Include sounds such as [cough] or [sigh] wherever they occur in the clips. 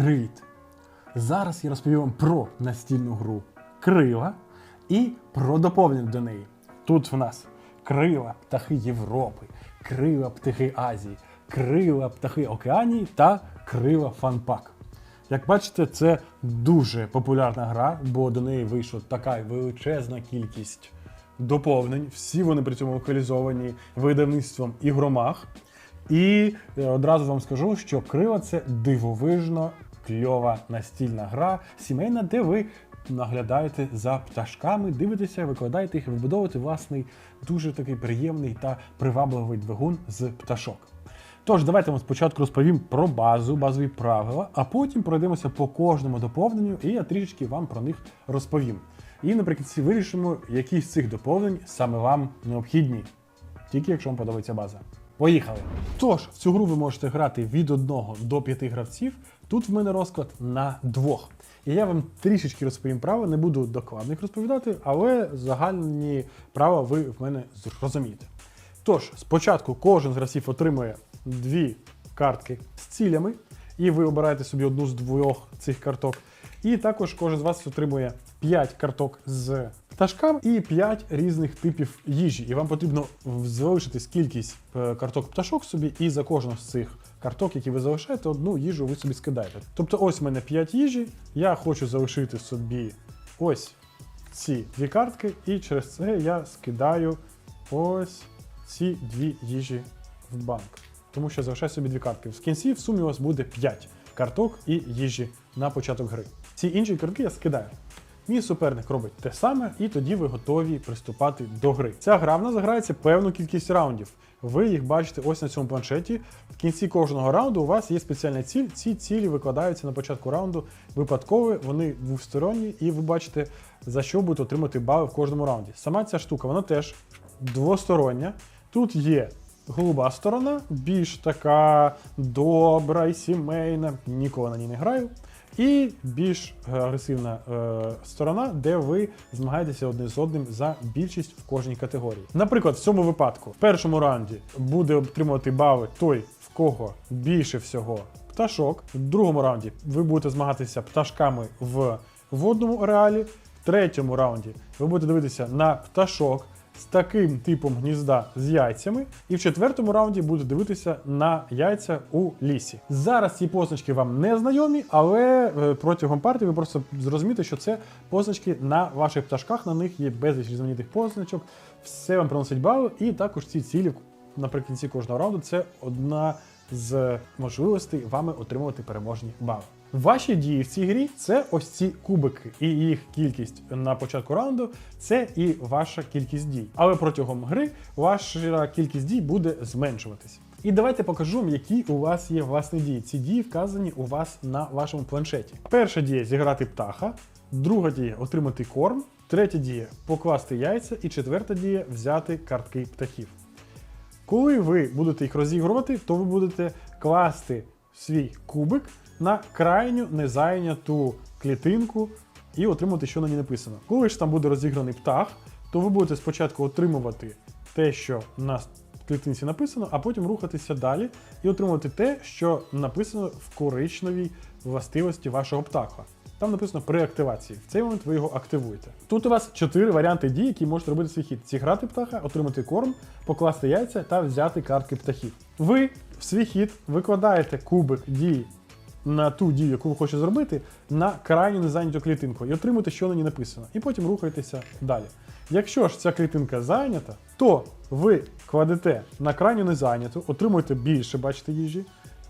Привіт! Зараз я розповім вам про настільну гру Крила і про доповнення до неї. Тут в нас крила птахи Європи, крила птахи Азії, крила птахи Океанії та крила Фанпак. Як бачите, це дуже популярна гра, бо до неї вийшла така величезна кількість доповнень. Всі вони при цьому локалізовані видавництвом. І е, одразу вам скажу, що крила це дивовижно кльова настільна гра, сімейна, де ви наглядаєте за пташками, дивитеся, викладаєте їх, вибудовуєте власний дуже такий приємний та привабливий двигун з пташок. Тож, давайте вам спочатку розповім про базу, базові правила, а потім пройдемося по кожному доповненню, і я трішечки вам про них розповім. І наприкінці вирішимо, які з цих доповнень саме вам необхідні, тільки якщо вам подобається база. Поїхали! Тож, в цю гру ви можете грати від 1 до 5 гравців. Тут в мене розклад на двох. І я вам трішечки розповім правила, не буду докладно їх розповідати, але загальні права ви в мене зрозумієте. Тож, спочатку кожен з гравців отримує дві картки з цілями, і ви обираєте собі одну з двох цих карток. І також кожен з вас отримує 5 карток з пташками і 5 різних типів їжі. І вам потрібно залишити кількість е, карток пташок собі, і за кожну з цих карток, які ви залишаєте, одну їжу ви собі скидаєте. Тобто, ось в мене 5 їжі. Я хочу залишити собі ось ці дві картки, і через це я скидаю ось ці дві їжі в банк. Тому що залишаю собі дві картки. В кінці в сумі у вас буде 5 карток і їжі на початок гри. Ці інші картки я скидаю. Мій суперник робить те саме, і тоді ви готові приступати до гри. Ця гра в нас грається певну кількість раундів. Ви їх бачите ось на цьому планшеті. В кінці кожного раунду у вас є спеціальна ціль. Ці цілі викладаються на початку раунду випадково, вони двосторонні, і ви бачите, за що будете отримати бали в кожному раунді. Сама ця штука, вона теж двостороння. Тут є голуба сторона, більш така добра і сімейна, ніколи на ній не граю. І більш е, агресивна е, сторона, де ви змагаєтеся один з одним за більшість в кожній категорії. Наприклад, в цьому випадку в першому раунді буде отримувати бали той, в кого більше всього пташок. В другому раунді ви будете змагатися пташками в водному ареалі. В третьому раунді ви будете дивитися на пташок з таким типом гнізда з яйцями, і в четвертому раунді будете дивитися на яйця у лісі. Зараз ці позначки вам не знайомі, але е, протягом партії ви просто зрозумієте, що це позначки на ваших пташках. На них є безліч різноманітних позначок, все вам приносить бали, і також ці цілі наприкінці кожного раунду це одна з можливостей вами отримувати переможні бали. Ваші дії в цій грі це ось ці кубики, і їх кількість на початку раунду це і ваша кількість дій. Але протягом гри ваша кількість дій буде зменшуватись. І давайте покажу вам, які у вас є власні дії. Ці дії вказані у вас на вашому планшеті. Перша дія зіграти птаха, друга дія отримати корм, третя дія покласти яйця, і четверта дія взяти картки птахів. Коли ви будете їх розігрувати, то ви будете класти свій кубик на крайню незайняту клітинку і отримувати, що на ній написано. Коли ж там буде розіграний птах, то ви будете спочатку отримувати те, що на клітинці написано, а потім рухатися далі і отримувати те, що написано в коричневій властивості вашого птаха. Там написано при активації. В цей момент ви його активуєте. Тут у вас чотири варіанти дій, які можете робити свій хід: зіграти птаха, отримати корм, покласти яйця та взяти картки птахів. Ви в свій хід викладаєте кубик дій на ту дію, яку ви хочете зробити, на крайню незайняту клітинку і отримуєте, що на ній написано. І потім рухаєтеся далі. Якщо ж ця клітинка зайнята, то ви кладете на крайню незайняту, отримуєте більше, бачите, їжі.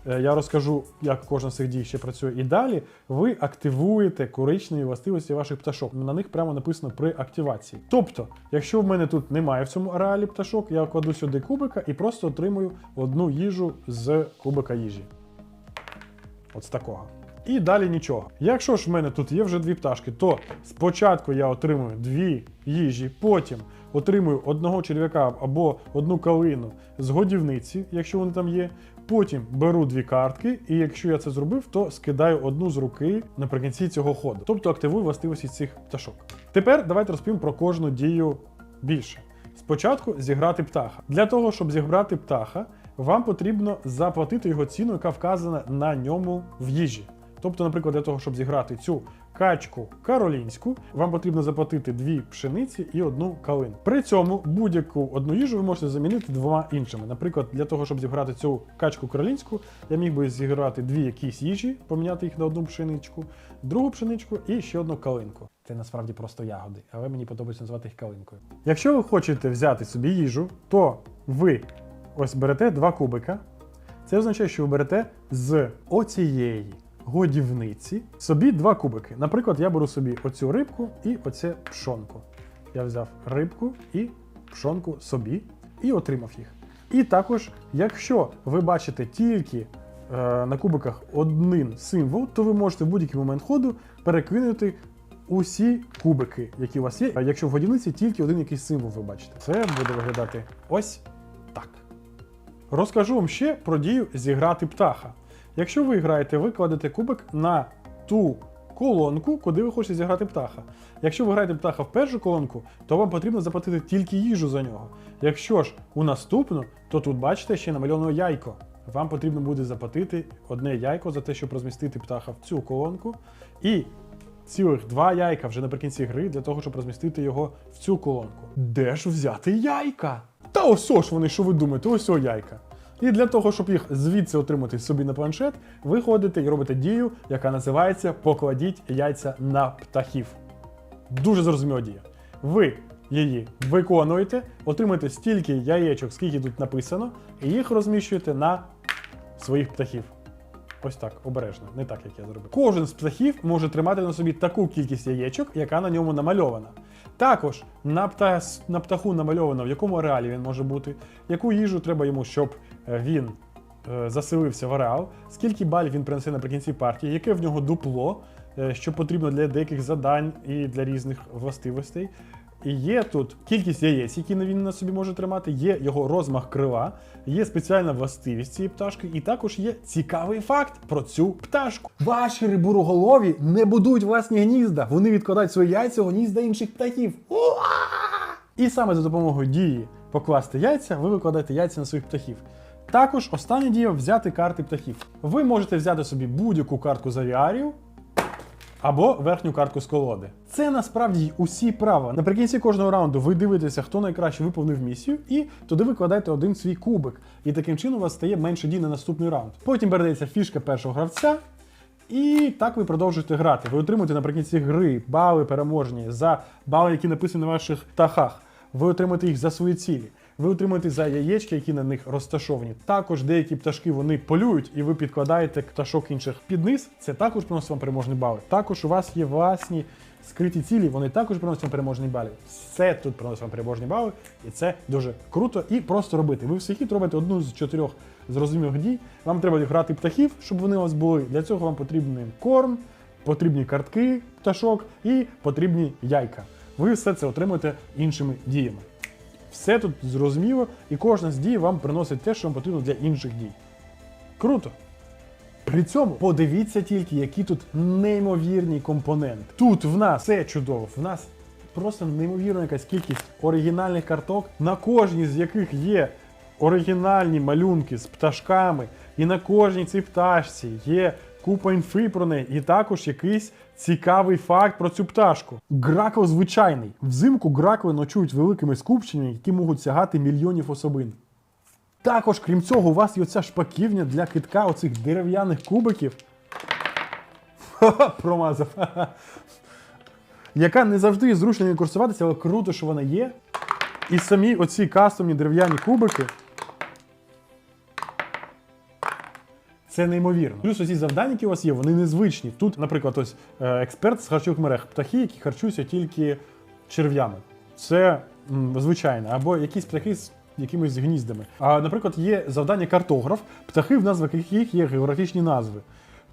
Е, Я розкажу, як кожна з цих дій ще працює. І далі ви активуєте коричневі властивості ваших пташок. На них прямо написано при активації. Тобто, якщо в мене тут немає в цьому ареалі пташок, я кладу сюди кубика і просто отримую одну їжу з кубика їжі. От з такого. І далі нічого. Якщо ж в мене тут є вже дві пташки, то спочатку я отримую дві їжі, потім отримую одного черв'яка або одну калину з годівниці, якщо вони там є. Потім беру дві картки, і якщо я це зробив, то скидаю одну з руки наприкінці цього ходу. Тобто активую властивості цих пташок. Тепер давайте розповім про кожну дію більше. Спочатку зіграти птаха. Для того, щоб зіграти птаха, вам потрібно заплатити його ціну, яка вказана на ньому в їжі. Тобто, наприклад, для того, щоб зіграти цю качку каролінську, вам потрібно заплатити дві пшениці і одну калину. При цьому будь-яку одну їжу ви можете замінити двома іншими. Наприклад, для того, щоб зіграти цю качку каролінську, я міг би зіграти дві якісь їжі, поміняти їх на одну пшеничку, другу пшеничку і ще одну калинку. Це насправді просто ягоди, але мені подобається називати їх калинкою. Якщо ви хочете взяти собі їжу, то ви ось берете два кубика. Це означає, що ви берете з оцієї годівниці собі два кубики. Наприклад, я беру собі оцю рибку і оце пшонку. Я взяв рибку і пшонку собі і отримав їх. І також, якщо ви бачите тільки е, на кубиках один символ, то ви можете в будь-який момент ходу перекинути усі кубики, які у вас є. А якщо в годівниці тільки один якийсь символ ви бачите. Це буде виглядати ось. Розкажу вам ще про дію зіграти птаха. Якщо ви граєте, ви кладете кубик на ту колонку, куди ви хочете зіграти птаха. Якщо ви граєте птаха в першу колонку, то вам потрібно заплатити тільки їжу за нього. Якщо ж у наступну, то тут бачите ще намальовано яйко. Вам потрібно буде заплатити одне яйко за те, щоб розмістити птаха в цю колонку, і цілих два яйка вже наприкінці гри для того, щоб розмістити його в цю колонку. Де ж взяти яйка? Та ось ж вони, що ви думаєте, ось о яйка. І для того, щоб їх звідси отримати собі на планшет, ви ходите і робите дію, яка називається Покладіть яйця на птахів. Дуже зрозуміла дія. Ви її виконуєте, отримуєте стільки яєчок, скільки тут написано, і їх розміщуєте на своїх птахів. Ось так, обережно, не так, як я зробив. Кожен з птахів може тримати на собі таку кількість яєчок, яка на ньому намальована. Також на, пта... на птаху намальовано, в якому ареалі він може бути, яку їжу треба йому, щоб е, він е, заселився в ареал, скільки балів він принесе наприкінці партії, яке в нього дупло, е, що потрібно для деяких задань і для різних властивостей. І є тут кількість яєць, які він на собі може тримати, є його розмах крила, є спеціальна властивість цієї пташки, і також є цікавий факт про цю пташку. Ваші рибуроголові не будують власні гнізда, вони відкладають свої яйця у гнізда інших птахів. І саме за допомогою дії покласти яйця, ви викладаєте яйця на своїх птахів. Також остання дія взяти карти птахів. Ви можете взяти собі будь-яку картку з авіарію, або верхню картку з колоди. Це насправді усі права. Наприкінці кожного раунду ви дивитеся, хто найкраще виповнив місію, і туди викладаєте один свій кубик. І таким чином у вас стає менше дій на наступний раунд. Потім береться фішка першого гравця. І так ви продовжуєте грати. Ви отримуєте наприкінці гри бали переможні за бали, які написані на ваших птахах. Ви отримуєте їх за свої цілі. Ви отримуєте за яєчки, які на них розташовані. Також деякі пташки вони полюють, і ви підкладаєте пташок інших під низ. Це також приносить вам переможні бали. Також у вас є власні скриті цілі, вони також приносять вам переможні бали. Все тут приносить вам переможні бали, і це дуже круто і просто робити. Ви всі хід робите одну з чотирьох зрозумілих дій. Вам треба грати птахів, щоб вони у вас були. Для цього вам потрібний корм, потрібні картки пташок і потрібні яйка. Ви все це отримуєте іншими діями. Все тут зрозуміло, і кожна з дій вам приносить те, що вам потрібно для інших дій. Круто! При цьому подивіться тільки, які тут неймовірні компоненти. Тут в нас все чудово, в нас просто неймовірна якась кількість оригінальних карток, на кожній з яких є оригінальні малюнки з пташками, і на кожній цій пташці є купа інфи про неї, і також якийсь цікавий факт про цю пташку. Гракл звичайний. Взимку гракли ночують великими скупченнями, які можуть сягати мільйонів особин. Також, крім цього, у вас є оця шпаківня для китка оцих дерев'яних кубиків. [laughs] Промазав. Яка не завжди зручно нею користуватися, але круто, що вона є. І самі оці кастомні дерев'яні кубики. Це неймовірно. Плюс оці завдання, які у вас є, вони незвичні. Тут, наприклад, ось е, експерт з харчових мерег, птахи, які харчуються тільки черв'ями. Це м, звичайно, або якісь птахи з якимись гніздами. А, наприклад, є завдання картограф, птахи, в назвах яких є географічні назви.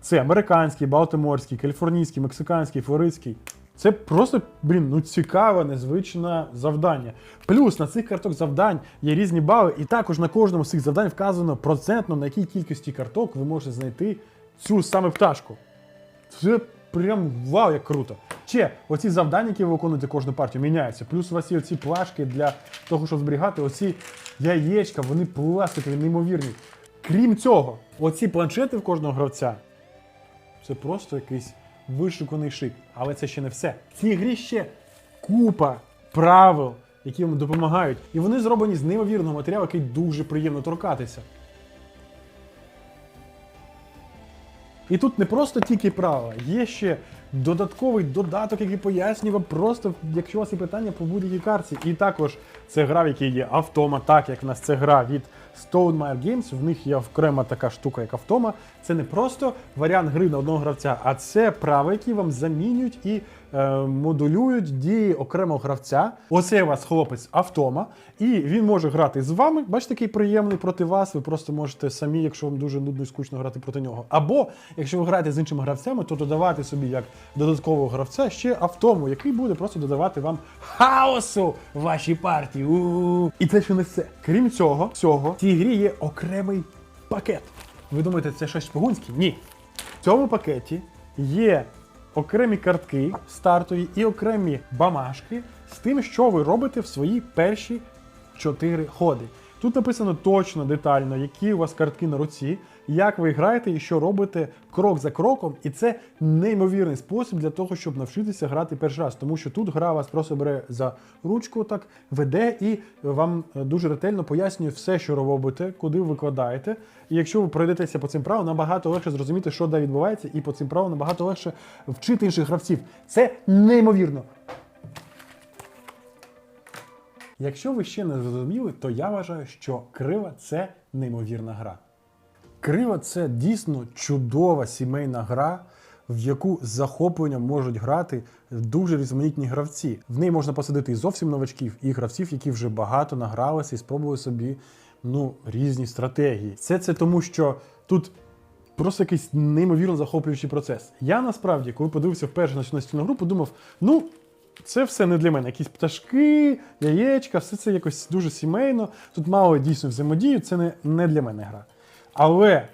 Це американський, балтиморський, каліфорнійський, мексиканський, флоридський. Це просто, блін, ну цікаве, незвичне завдання. Плюс на цих карток завдань є різні бали, і також на кожному з цих завдань вказано процентно, на якій кількості карток ви можете знайти цю саме пташку. Це прям вау, як круто. Ще оці завдання, які ви виконуєте кожну партію, міняються. Плюс у вас є оці плашки для того, щоб зберігати оці яєчка, вони пластикові, неймовірні. Крім цього, оці планшети в кожного гравця. це просто якийсь вишуканий шик. Але це ще не все. В цій грі ще купа правил, які вам допомагають. І вони зроблені з неймовірного матеріалу, який дуже приємно торкатися. І тут не просто тільки правила, є ще додатковий додаток, який пояснює просто, якщо у вас є питання по будь-якій карті. І також це гра, в якій є автома, так як в нас це гра від Stone Meyer Games, в них є окрема така штука, як автома. Це не просто варіант гри на одного гравця, а це права, які вам замінюють і модулюють дії окремого гравця. Оце у вас хлопець автома, і він може грати з вами. Бачите, такий приємний проти вас. Ви просто можете самі, якщо вам дуже нудно і скучно грати проти нього. Або якщо ви граєте з іншими гравцями, то додавати собі як додаткового гравця ще автому, який буде просто додавати вам хаосу в вашій партії. У-у-у. І це ще не все. Крім цього, всього, в цій грі є окремий пакет. Ви думаєте, це щось шпигунське? Ні. В цьому пакеті є окремі картки стартові і окремі бамашки з тим, що ви робите в свої перші чотири ходи. Тут написано точно, детально, які у вас картки на руці, як ви граєте і що робите крок за кроком. І це неймовірний спосіб для того, щоб навчитися грати перший раз. Тому що тут гра вас просто бере за ручку, так веде і вам е, дуже ретельно пояснює все, що робите, куди викладаєте. І якщо ви пройдетеся по цим правилам, набагато легше зрозуміти, що де відбувається, і по цим правилам набагато легше вчити інших гравців. Це неймовірно. Якщо ви ще не зрозуміли, то я вважаю, що крива це неймовірна гра. Крива це дійсно чудова сімейна гра, в яку з захопленням можуть грати дуже різноманітні гравці. В неї можна посадити і зовсім новачків, і гравців, які вже багато награлися і спробували собі ну, різні стратегії. Це це тому, що тут просто якийсь неймовірно захоплюючий процес. Я насправді, коли подивився вперше на цю настільну гру, подумав: ну. Це все не для мене. Якісь пташки, яєчка, все це якось дуже сімейно. Тут мало дійсно взаємодію, це не, не для мене гра. Але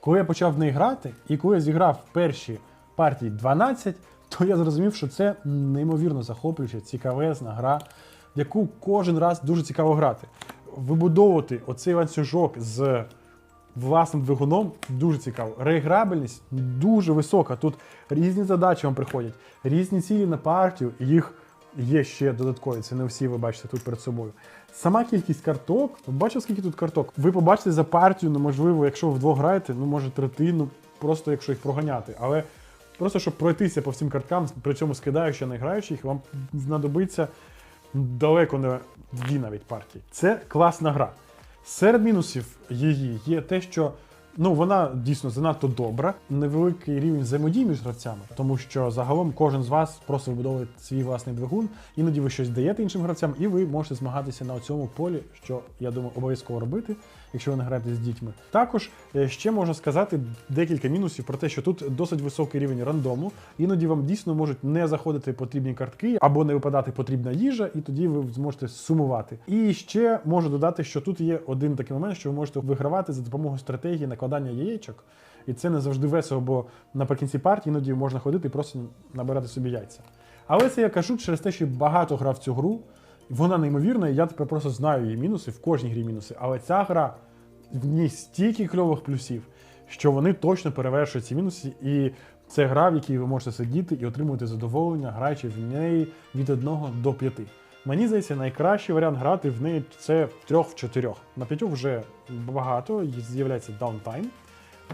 коли я почав в неї грати, і коли я зіграв перші партії 12, то я зрозумів, що це неймовірно захоплююча, цікавезна гра, в яку кожен раз дуже цікаво грати. Вибудовувати оцей ланцюжок з власним двигуном дуже цікаво. Реіграбельність дуже висока. Тут різні задачі вам приходять, різні цілі на партію, їх є ще додаткові. Це не всі ви бачите тут перед собою. Сама кількість карток, ви бачите, скільки тут карток? Ви побачите за партію, ну можливо, якщо ви вдвох граєте, ну може третину, просто якщо їх проганяти. Але просто щоб пройтися по всім карткам, при цьому скидаючи, не граючи їх, вам знадобиться далеко не дві навіть партії. Це класна гра. Серед мінусів її є те, що ну вона дійсно занадто добра, невеликий рівень взаємодії між гравцями, тому що загалом кожен з вас просто вибудовує свій власний двигун, іноді ви щось даєте іншим гравцям, і ви можете змагатися на цьому полі, що я думаю, обов'язково робити, якщо ви не граєте з дітьми. Також е, ще можна сказати декілька мінусів про те, що тут досить високий рівень рандому. Іноді вам дійсно можуть не заходити потрібні картки або не випадати потрібна їжа, і тоді ви зможете сумувати. І ще можу додати, що тут є один такий момент, що ви можете вигравати за допомогою стратегії накладання яєчок. І це не завжди весело, бо наприкінці партії іноді можна ходити і просто набирати собі яйця. Але це я кажу через те, що багато грав цю гру. Вона неймовірна, і я тепер просто знаю її мінуси, в кожній грі мінуси. Але ця гра в ній стільки кльових плюсів, що вони точно перевершують ці мінуси. І це гра, в якій ви можете сидіти і отримувати задоволення, граючи в неї від 1 до 5. Мені здається, найкращий варіант грати в неї це в трьох в чотирьох. На п'ятьох вже багато, з'являється даунтайм,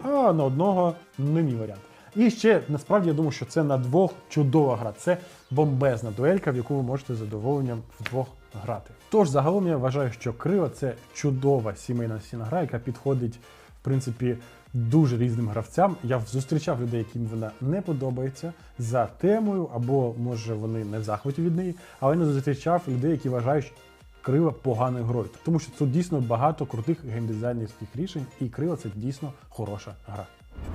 а на одного не мій варіант. І ще насправді я думаю, що це на двох чудова гра. Це бомбезна дуелька, в яку ви можете задоволенням вдвох грати. Тож загалом я вважаю, що крила це чудова сімейна стіна гра, яка підходить, в принципі, дуже різним гравцям. Я зустрічав людей, яким вона не подобається за темою, або може вони не в захваті від неї, але не зустрічав людей, які вважають. що Крила поганою грою, тому що тут дійсно багато крутих геймдизайнерських рішень, і крила це дійсно хороша гра.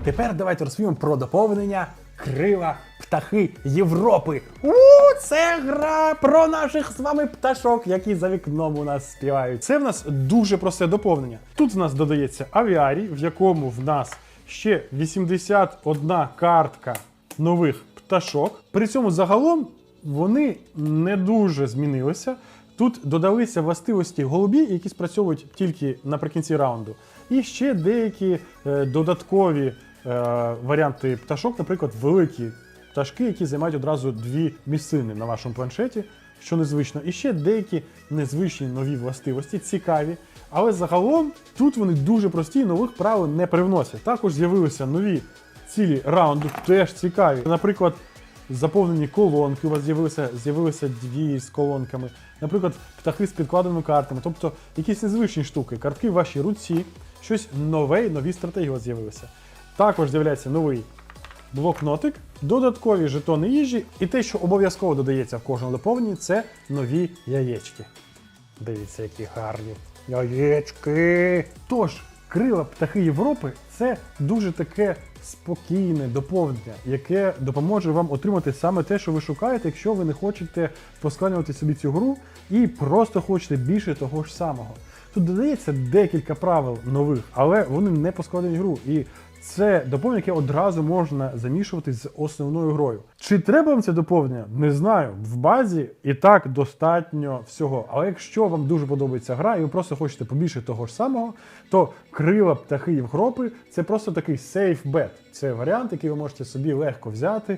Тепер давайте розповімо про доповнення Крила птахи Європи. У це гра про наших з вами пташок, які за вікном у нас співають. Це в нас дуже просте доповнення. Тут в нас додається авіарій, в якому в нас ще 81 картка нових пташок. При цьому загалом вони не дуже змінилися. Тут додалися властивості голубі, які спрацьовують тільки наприкінці раунду. І ще деякі е, додаткові варіанти пташок, наприклад, великі пташки, які займають одразу дві місцини на вашому планшеті, що незвично. І ще деякі незвичні нові властивості, цікаві. Але загалом тут вони дуже прості, і нових правил не привносять. Також з'явилися нові цілі раунду, теж цікаві. Наприклад, заповнені колонки. У вас з'явилися з'явилися дві з колонками. Наприклад, птахи з підкладеними картами, тобто якісь незвичні штуки, картки в вашій руці, щось нове нові стратегії у вас з'явилися. Також з'являється новий блокнотик, додаткові жетони їжі, і те, що обов'язково додається в кожному доповненні, це нові яєчки. Дивіться, які гарні яєчки. Тож, крила птахи Європи це дуже таке спокійне доповнення, яке допоможе вам отримати саме те, що ви шукаєте, якщо ви не хочете поскладнювати собі цю гру і просто хочете більше того ж самого. Тут додається декілька правил нових, але вони не поскладені гру. І це доповнення, яке одразу можна замішувати з основною грою. Чи треба вам це доповнення? Не знаю. В базі і так достатньо всього. Але якщо вам дуже подобається гра, і ви просто хочете побільше того ж самого, то крила птахи Європи це просто такий safe bet. Це варіант, який ви можете собі легко взяти,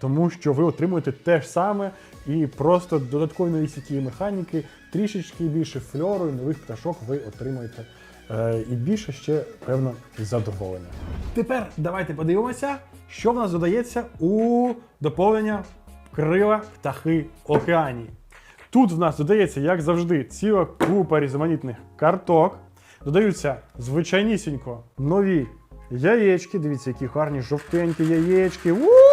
тому що ви отримуєте те ж саме і просто додаткові нові сіті механіки, трішечки більше фльору і нових пташок ви отримуєте. Е, І більше ще, певно, задоволення. Тепер давайте подивимося, що в нас додається у доповнення крила птахи океанії. Тут в нас додається, як завжди, ціла купа різноманітних карток. Додаються звичайнісінько нові яєчки. Дивіться, які гарні жовтенькі яєчки. у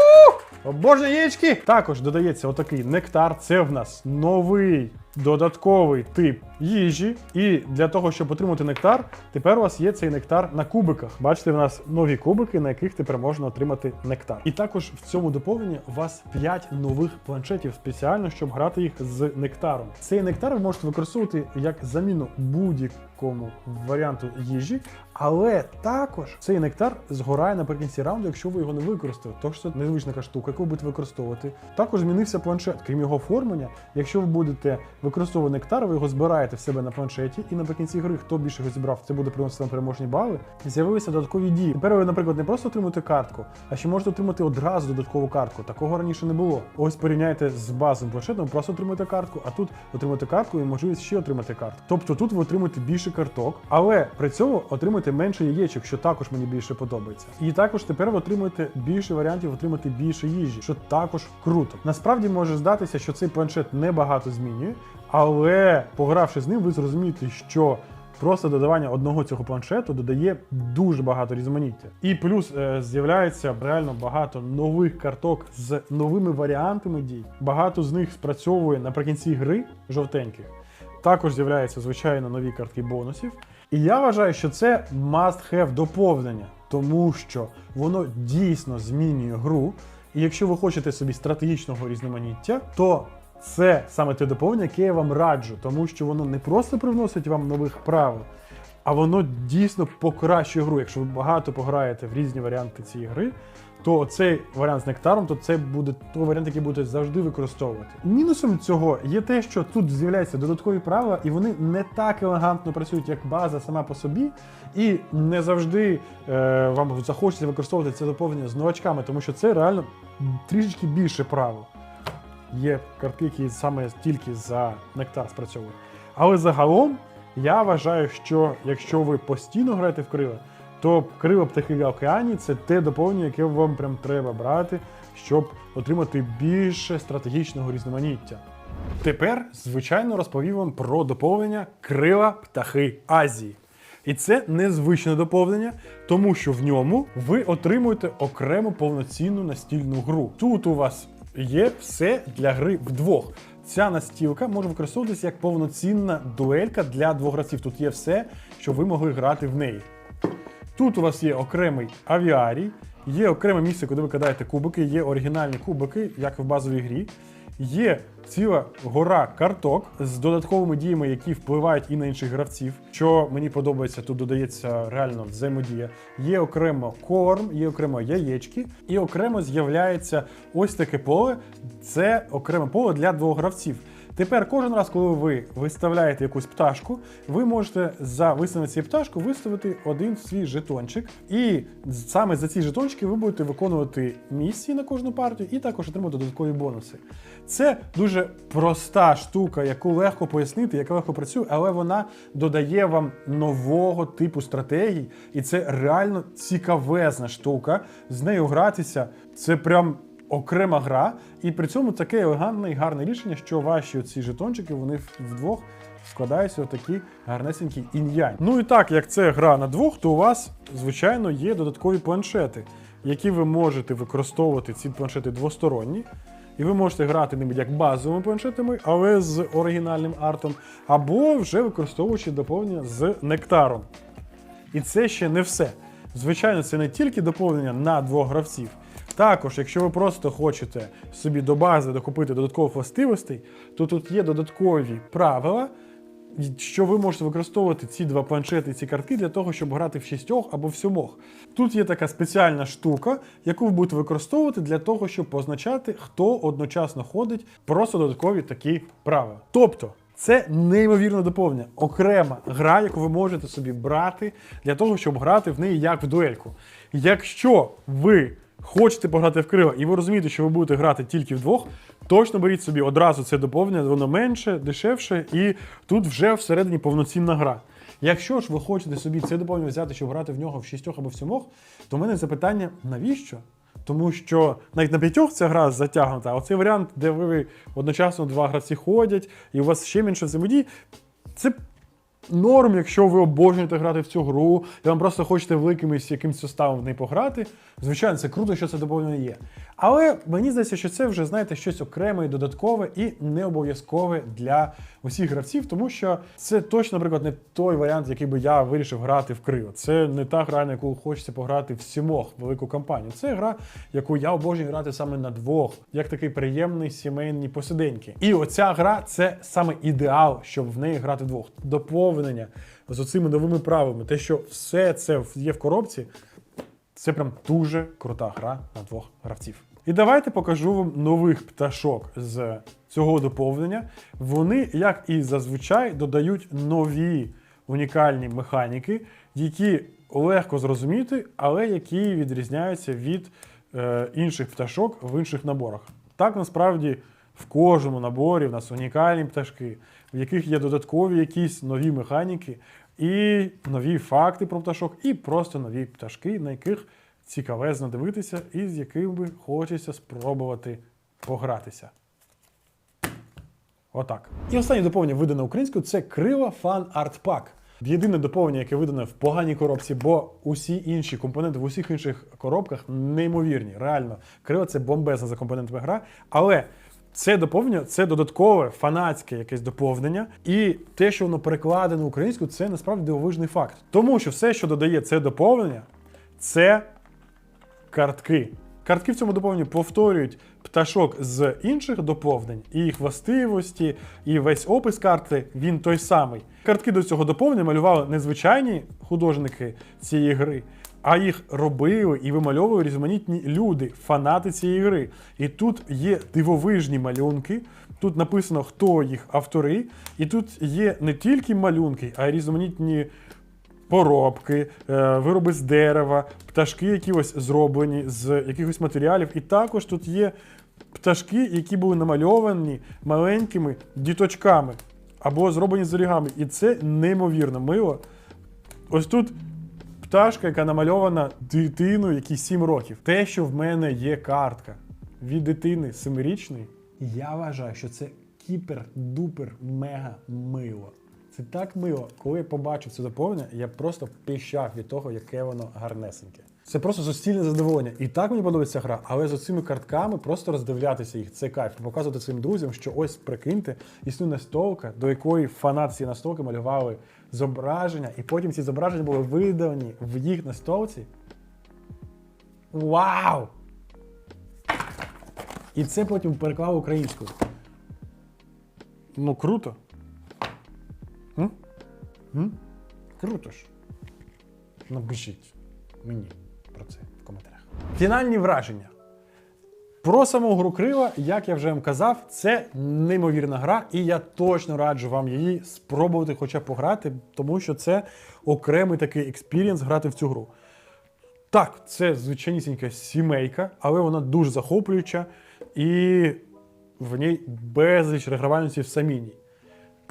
О, Боже, яєчки! Також додається отакий нектар. Це в нас новий додатковий тип їжі. І для того, щоб отримати нектар, тепер у вас є цей нектар на кубиках. Бачите, в нас нові кубики, на яких тепер можна отримати нектар. І також в цьому доповненні у вас 5 нових планшетів спеціально, щоб грати їх з нектаром. Цей нектар ви можете використовувати як заміну будь-якому варіанту їжі, але також цей нектар згорає наприкінці раунду, якщо ви його не використали. Тож це незвична штука, яку будете використовувати. Також змінився планшет. Крім його оформлення, якщо ви будете використовувати нектар, ви його збираєте в себе на планшеті, і наприкінці гри, хто більше його зібрав, це буде приносити вам переможні бали. З'явилися додаткові дії. Тепер ви, наприклад, не просто отримуєте картку, а ще можете отримати одразу додаткову картку. Такого раніше не було. Ось порівняйте з базовим планшетом, просто отримуєте картку, а тут отримуєте картку і можливість ще отримати картку. Тобто тут ви отримуєте більше карток, але при цьому отримуєте менше яєчок, що також мені більше подобається. І також тепер ви отримуєте більше варіантів отримати більше їжі, що також круто. Насправді може здатися, що цей планшет небагато змінює, але погравши з ним, ви зрозумієте, що просто додавання одного цього планшету додає дуже багато різноманіття. І плюс е, з'являється реально багато нових карток з новими варіантами дій. Багато з них спрацьовує наприкінці гри жовтеньких. Також з'являються, звичайно, нові картки бонусів. І я вважаю, що це must-have доповнення, тому що воно дійсно змінює гру. І якщо ви хочете собі стратегічного різноманіття, то це саме те доповнення, яке я вам раджу, тому що воно не просто привносить вам нових правил, а воно дійсно покращує гру. Якщо ви багато пограєте в різні варіанти цієї гри, то цей варіант з нектаром, то це буде той варіант, який будете завжди використовувати. Мінусом цього є те, що тут з'являються додаткові правила, і вони не так елегантно працюють, як база сама по собі, і не завжди е, вам захочеться використовувати це доповнення з новачками, тому що це реально трішечки більше правил. Є картки, які саме тільки за нектар спрацьовують. Але загалом я вважаю, що якщо ви постійно граєте в крила, то крила птахи океані це те доповнення, яке вам прям треба брати, щоб отримати більше стратегічного різноманіття. Тепер, звичайно, розповім вам про доповнення крила птахи Азії. І це незвичне доповнення, тому що в ньому ви отримуєте окрему повноцінну настільну гру. Тут у вас є все для гри вдвох. Ця настілка може використовуватися як повноцінна дуелька для двох гравців. Тут є все, щоб ви могли грати в неї. Тут у вас є окремий авіарій, є окреме місце, куди ви кидаєте кубики, є оригінальні кубики, як в базовій грі. Є ціла гора карток з додатковими діями, які впливають і на інших гравців. Що мені подобається, тут додається реально взаємодія. Є окремо корм, є окремо яєчки, і окремо з'являється ось таке поле. Це окреме поле для двох гравців. Тепер кожен раз, коли ви виставляєте якусь пташку, ви можете за виставлену цієї пташку виставити один свій жетончик. І саме за ці жетончики ви будете виконувати місії на кожну партію і також отримати додаткові бонуси. Це дуже проста штука, яку легко пояснити, яка легко працює, але вона додає вам нового типу стратегій, і це реально цікавезна штука. З нею гратися це прям окрема гра, і при цьому таке елегантне і гарне рішення, що ваші ці жетончики вони вдвох складаються такі гарнесенькі інь-янь. Ну і так, як це гра на двох, то у вас, звичайно, є додаткові планшети, які ви можете використовувати ці планшети двосторонні. І ви можете грати ними як базовими планшетами, але з оригінальним артом, або вже використовуючи доповнення з нектаром. І це ще не все. Звичайно, це не тільки доповнення на двох гравців. Також, якщо ви просто хочете собі до бази докупити додаткових властивостей, то тут є додаткові правила, що ви можете використовувати ці два планшети, ці картки для того, щоб грати в шістьох або в сьомох. Тут є така спеціальна штука, яку ви будете використовувати для того, щоб позначати, хто одночасно ходить, просто додаткові такі правила. Тобто. Це неймовірне доповнення, окрема гра, яку ви можете собі брати для того, щоб грати в неї як в дуельку. Якщо ви хочете пограти в крила, і ви розумієте, що ви будете грати тільки вдвох, точно беріть собі одразу це доповнення, воно менше, дешевше, і тут вже всередині повноцінна гра. Якщо ж ви хочете собі це доповнення взяти, щоб грати в нього в шістьох або в сьомох, то в мене запитання: навіщо? Тому що навіть на п'ятьох ця гра затягнута, а оцей варіант, де ви одночасно два гравці ходять, і у вас ще менше взаємодії, це норм, якщо ви обожнюєте грати в цю гру, і вам просто хочете великим якимось составом в неї пограти. Звичайно, це круто, що це доповнення є. Але мені здається, що це вже, знаєте, щось окреме і додаткове і не обов'язкове для усіх гравців, тому що це точно, наприклад, не той варіант, який би я вирішив грати в криво. Це не та гра, на яку хочеться пограти в сімох велику кампанію. Це гра, яку я обожнюю грати саме на двох, як такий приємний сімейний посиденьки. І оця гра це саме ідеал, щоб в неї грати вдвох. Доповнення з оцими новими правилами, те, що все це є в коробці. Це прям дуже крута гра на двох гравців. І давайте покажу вам нових пташок з цього доповнення. Вони, як і зазвичай, додають нові унікальні механіки, які легко зрозуміти, але які відрізняються від е, інших пташок в інших наборах. Так насправді в кожному наборі в нас унікальні пташки, в яких є додаткові якісь нові механіки, і нові факти про пташок, і просто нові пташки, на яких цікавезно дивитися, і з якими хочеться спробувати погратися. Отак. І останнє доповнення видане українською це Крива Фан Арт Пак. Єдине доповнення, яке видане в поганій коробці, бо усі інші компоненти в усіх інших коробках неймовірні. Реально, крила це бомбезна за компонентами гра. Але це доповнення це додаткове фанатське якесь доповнення. І те, що воно перекладено українською, це насправді дивовижний факт. Тому що все, що додає це доповнення, це картки. Картки в цьому доповненні повторюють пташок з інших доповнень, і їх властивості, і весь опис карти він той самий. Картки до цього доповнення малювали не звичайні художники цієї гри, а їх робили і вимальовували різноманітні люди, фанати цієї гри. І тут є дивовижні малюнки. Тут написано, хто їх автори, і тут є не тільки малюнки, а й різноманітні поробки, е, вироби з дерева, пташки, які ось зроблені з якихось матеріалів. І також тут є пташки, які були намальовані маленькими діточками або зроблені з орігами. І це неймовірно мило. Ось тут пташка, яка намальована дитиною, якій 7 років. Те, що в мене є картка від дитини семирічної, я вважаю, що це кіпер-дупер мега мило. Це так мило. Коли я побачив це доповнення, я просто пищав від того, яке воно гарнесеньке. Це просто суцільне задоволення. І так мені подобається гра, але з цими картками просто роздивлятися їх. Це кайф. Показувати своїм друзям, що ось прикиньте, існує настолка, до якої фанати цієї настолки малювали зображення, і потім ці зображення були видані в їх настолці. Вау! І це потім переклав українською. Ну, круто. М? М? Круто ж. Напишіть мені про це в коментарях. Фінальні враження. Про саму гру крила, як я вже вам казав, це неймовірна гра, і я точно раджу вам її спробувати хоча б пограти, тому що це окремий такий експірієнс грати в цю гру. Так, це звичайнісінька сімейка, але вона дуже захоплююча, і в ній безліч регравальності в самій.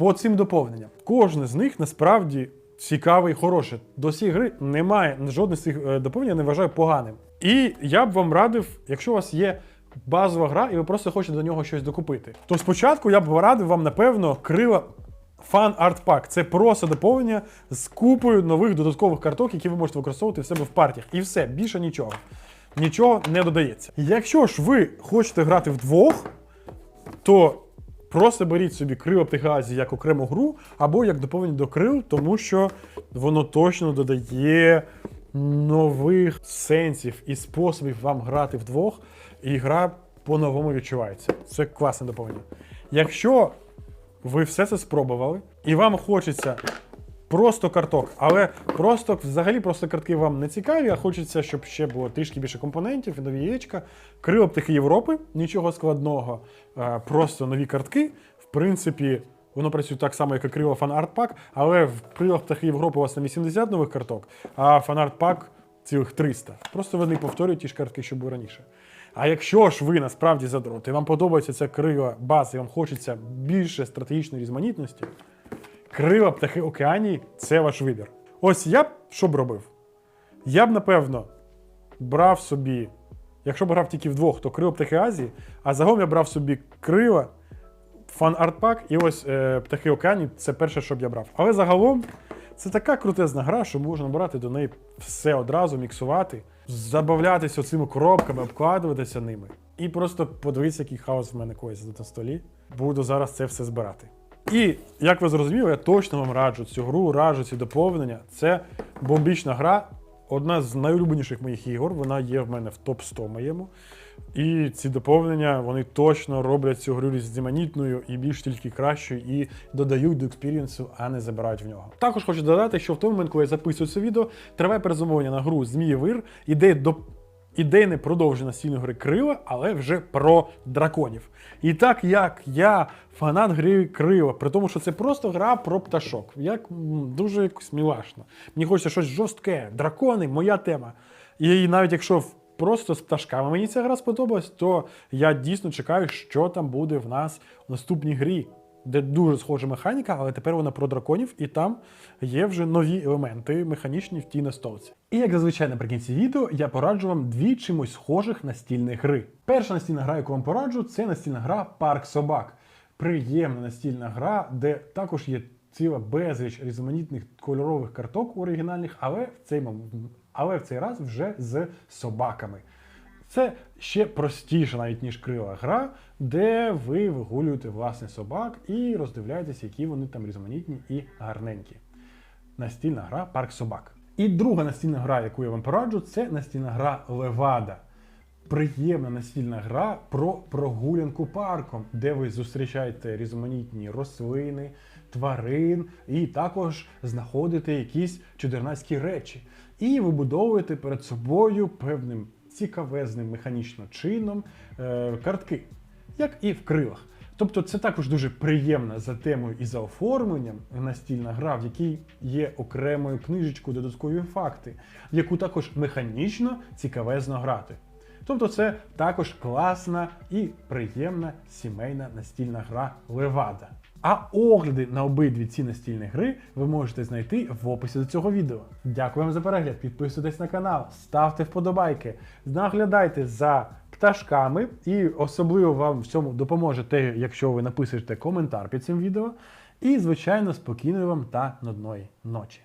По цим доповненням. Кожне з них насправді цікаве і хороше. До цієї гри немає жодне з цих е, доповнень, я не вважаю поганим. І я б вам радив, якщо у вас є базова гра, і ви просто хочете до нього щось докупити, то спочатку я б радив вам, напевно, крила Fun Art Pack. Це просто доповнення з купою нових додаткових карток, які ви можете використовувати в себе в партіях. І все, більше нічого. Нічого не додається. Якщо ж ви хочете грати вдвох, то просто беріть собі крила Птихазі як окрему гру, або як доповнення до крил, тому що воно точно додає нових сенсів і способів вам грати вдвох, і гра по-новому відчувається. Це класне доповнення. Якщо ви все це спробували, і вам хочеться просто карток, але просто взагалі просто картки вам не цікаві, а хочеться, щоб ще було трішки більше компонентів, і нові яєчка. Крила птахи Європи, нічого складного, е, просто нові картки. В принципі, воно працює так само, як і крила Pack, але в крилах птахи Європи у вас на 80 нових карток, а Pack цілих 300. Просто вони повторюють ті ж картки, що були раніше. А якщо ж ви насправді задроти, вам подобається ця крила бази, вам хочеться більше стратегічної різноманітності, крила птахи океанії це ваш вибір. Ось я б що б робив? Я б, напевно, брав собі, якщо б грав тільки вдвох, то крила птахи Азії, а загалом я брав собі крила, фан артпак і ось е, птахи океанії це перше, що б я брав. Але загалом це така крутезна гра, що можна брати до неї все одразу, міксувати, забавлятися цими коробками, обкладуватися ними. І просто подивитися, який хаос в мене коїться на столі. Буду зараз це все збирати. І як ви зрозуміли, я точно вам раджу цю гру, раджу ці доповнення. Це бомбічна гра, одна з найулюбленіших моїх ігор. Вона є в мене в топ 100 моєму. І ці доповнення вони точно роблять цю гру різноманітною і більш тільки кращою, і додають до експірієнсу, а не забирають в нього. Також хочу додати, що в той момент, коли я записую це відео, триває перезамовлення на гру Змієвир, іде до. Ідейне продовження настільної гри крила, але вже про драконів. І так як я фанат гри крила, при тому, що це просто гра про пташок, як дуже якось мілашно. Мені хочеться щось жорстке, дракони, моя тема. І навіть якщо просто з пташками мені ця гра сподобалась, то я дійсно чекаю, що там буде в нас у наступній грі, де дуже схожа механіка, але тепер вона про драконів, і там є вже нові елементи механічні в тій настолці. І як зазвичай наприкінці відео я пораджу вам дві чимось схожих настільних гри. Перша настільна гра, яку вам пораджу, це настільна гра Парк Собак. Приємна настільна гра, де також є ціла безліч різноманітних кольорових карток оригінальних, але в цей момент. Але в цей раз вже з собаками. Це ще простіше, навіть ніж крила гра, де ви вигулюєте власне собак і роздивляєтесь, які вони там різноманітні і гарненькі. Настільна гра Парк собак. І друга настільна гра, яку я вам пораджу, це настільна гра Левада. Приємна настільна гра про прогулянку парком, де ви зустрічаєте різноманітні рослини, тварин і також знаходите якісь чудернацькі речі. І вибудовуєте перед собою певним цікавезним механічно чином е, картки, як і в крилах. Тобто це також дуже приємна за темою і за оформленням настільна гра, в якій є окремою книжечкою додаткові факти, яку також механічно цікавезно грати. Тобто це також класна і приємна сімейна настільна гра Левада. А огляди на обидві ці настільні гри ви можете знайти в описі до цього відео. Дякую вам за перегляд, підписуйтесь на канал, ставте вподобайки, наглядайте за пташками, і особливо вам в цьому допоможе те, якщо ви напишете коментар під цим відео. І, звичайно, спокійної вам та нудної ночі.